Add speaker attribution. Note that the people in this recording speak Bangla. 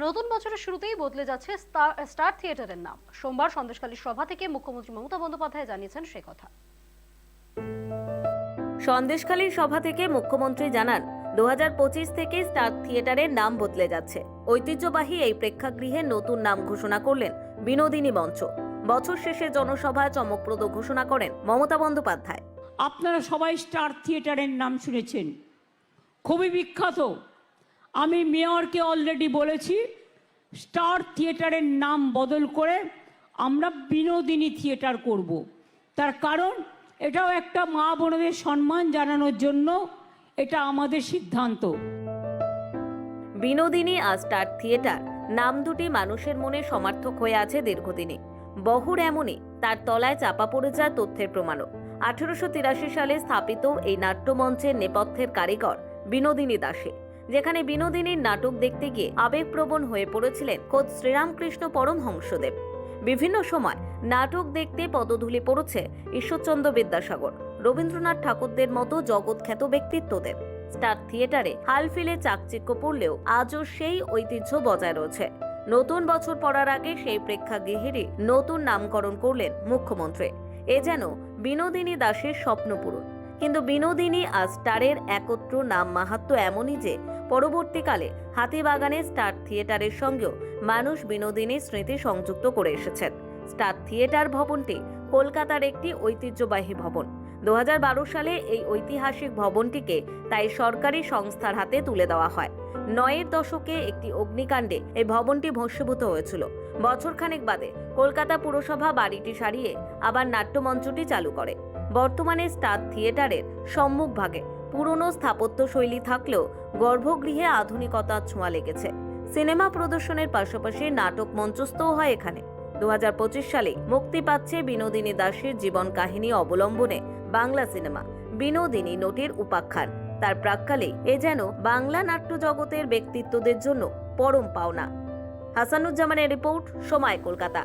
Speaker 1: নতুন বছরের শুরুতেই বদলে যাচ্ছে স্টার- স্টার থিয়েটারের নাম। সোমবার সন্দেশখালী সভা থেকে মুখ্যমন্ত্রী মমতা বন্দ্যোপাধ্যায় জানিয়েছেন সে কথা।
Speaker 2: সন্দেশখালীর সভা থেকে মুখ্যমন্ত্রী জানান দু হাজার পঁচিশ থেকে স্টার থিয়েটারের নাম বদলে যাচ্ছে। ঐতিহ্যবাহী এই প্রেক্ষাগৃহে নতুন নাম ঘোষণা করলেন বিনোদিনী মঞ্চ। বছর শেষে জনসভায় চমকপ্রদ ঘোষণা করেন মমতা বন্দ্যোপাধ্যায়।
Speaker 3: আপনারা সবাই স্টার থিয়েটারের নাম শুনেছেন। খুবই বিখ্যাত। আমি মেয়রকে অলরেডি বলেছি স্টার থিয়েটারের নাম বদল করে আমরা বিনোদিনী থিয়েটার করব। তার কারণ, এটাও একটা মা বোনদের সম্মান জানানোর জন্য এটা আমাদের সিদ্ধান্ত।
Speaker 2: বিনোদিনী আর স্টার থিয়েটার নাম দুটি মানুষের মনে সমার্থক হয়ে আছে দীর্ঘদিনে। বহুর এমনই, তার তলায় চাপা পড়ে যায় তথ্যের প্রমাণও। আঠেরোশো তিরাশি সালে স্থাপিত এই নাট্যমঞ্চের নেপথ্যের কারিগর বিনোদিনী দাসে। যেখানে বিনোদিনীর নাটক দেখতে গিয়ে আবেগপ্রবণ হয়ে পড়েছিলেন খোদ শ্রীরামকৃষ্ণ পরমহংসদেব। বিভিন্ন সময় নাটক দেখতে পদধূলি পড়েছে ঈশ্বরচন্দ্র বিদ্যাসাগর, রবীন্দ্রনাথ ঠাকুরদের মতো জগৎখ্যাত ব্যক্তিত্বদের। স্টার থিয়েটারে হাল ফিলে চাকচিক্য পড়লেও আজও সেই ঐতিহ্য বজায় রয়েছে। নতুন বছর পড়ার আগে সেই প্রেক্ষাগৃহেরই নতুন নামকরণ করলেন মুখ্যমন্ত্রী। এ যেন বিনোদিনী দাসের স্বপ্ন পূরণ কিন্তু বিনোদিনী আর স্টারের একত্র নাম মাহাত্ম এমনই যে, পরবর্তীকালে হাতিবাগানে স্টার থিয়েটারের সঙ্গেও মানুষ বিনোদিনীর স্মৃতি সংযুক্ত করে এসেছেন। স্টার থিয়েটার ভবনটি কলকাতার একটি ঐতিহ্যবাহী ভবন। দু হাজার বারো সালে এই ঐতিহাসিক ভবনটিকে তাই সরকারি সংস্থার হাতে তুলে দেওয়া হয়। নয়ের দশকে একটি অগ্নিকাণ্ডে এই ভবনটি ভস্মীভূত হয়েছিল। বছরখানেক বাদে কলকাতা পুরসভা বাড়িটি সারিয়ে আবার নাট্যমঞ্চটি চালু করে। বর্তমানে স্টার থিয়েটারের সম্মুখভাগে পুরনো স্থাপত্য শৈলী থাকলেও গর্ভগৃহে আধুনিকতার ছোঁয়া লেগেছে। সিনেমা প্রদর্শনের পাশাপাশি নাটক মঞ্চস্থও হয় এখানে। দু সালে মুক্তি পাচ্ছে বিনোদিনী দাসের জীবন কাহিনী অবলম্বনে বাংলা সিনেমা বিনোদিনী নটির উপাখ্যান। তার প্রাক্কালে এ যেন বাংলা নাট্য জগতের ব্যক্তিত্বদের জন্য পরম পাওনা। হাসানুজ্জামানের রিপোর্ট, সময় কলকাতা।